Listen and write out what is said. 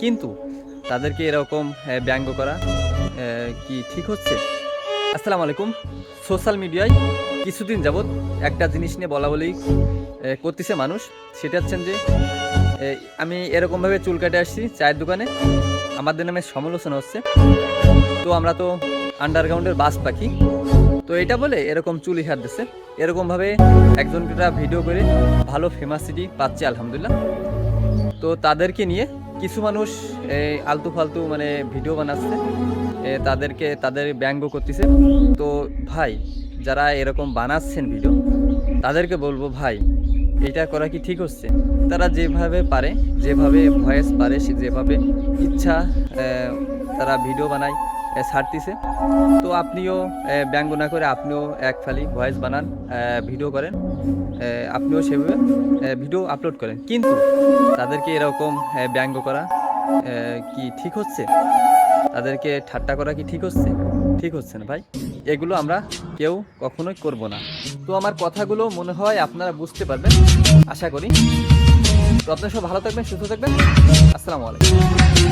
কিন্তু তাদেরকে এরকম ব্যঙ্গ করা কি ঠিক হচ্ছে? আসসালামু আলাইকুম। সোশ্যাল মিডিয়ায় কিছুদিন যাবৎ একটা জিনিস নিয়ে বলা আহ, করতেছে মানুষ। সেটা হচ্ছেন যে আমি এরকমভাবে চুল কাটে আসছি চায়ের দোকানে। আমাদের নামে সমালোচনা হচ্ছে। তো আমরা তো আন্ডারগ্রাউন্ডের বাস পাখি। তো এটা বলে এরকম চুল হাত দিচ্ছে এরকমভাবে একজনকে ভিডিও করে ভালো ফেমাসিটি পাচ্ছে আলহামদুলিল্লাহ। তো তাদেরকে নিয়ে কিছু মানুষ এই আলতু ফালতু মানে ভিডিও বানাচ্ছে তাদেরকে, তাদের ব্যঙ্গ করতেছে। তো ভাই, যারা এরকম বানাচ্ছেন ভিডিও, তাদেরকে বলব ভাই, এটা করা কি ঠিক হচ্ছে? তারা যেভাবে পারে, যেভাবে ভয়েস পারে যেভাবে ইচ্ছা তারা ভিডিও বানায়। ছাড়তিছে তো আপনিও ব্যঙ্গ না করে আপনিও এক ফালি ভয়েস বানান ভিডিও করেন আপনিও সেভাবে ভিডিও আপলোড করেন। কিন্তু তাদেরকে এরকম ব্যঙ্গ করা কি ঠিক হচ্ছে? তাদেরকে ঠাট্টা করা কি ঠিক হচ্ছে? ঠিক হচ্ছে না ভাই। এগুলো আমরা কেউ কখনোই করব না। তো আমার কথাগুলো মনে হয় আপনারা বুঝতে পারবেন। আশা করি। তো আপনারা সব ভালো থাকবেন, সুস্থ থাকবেন। আসসালামু আলাইকুম।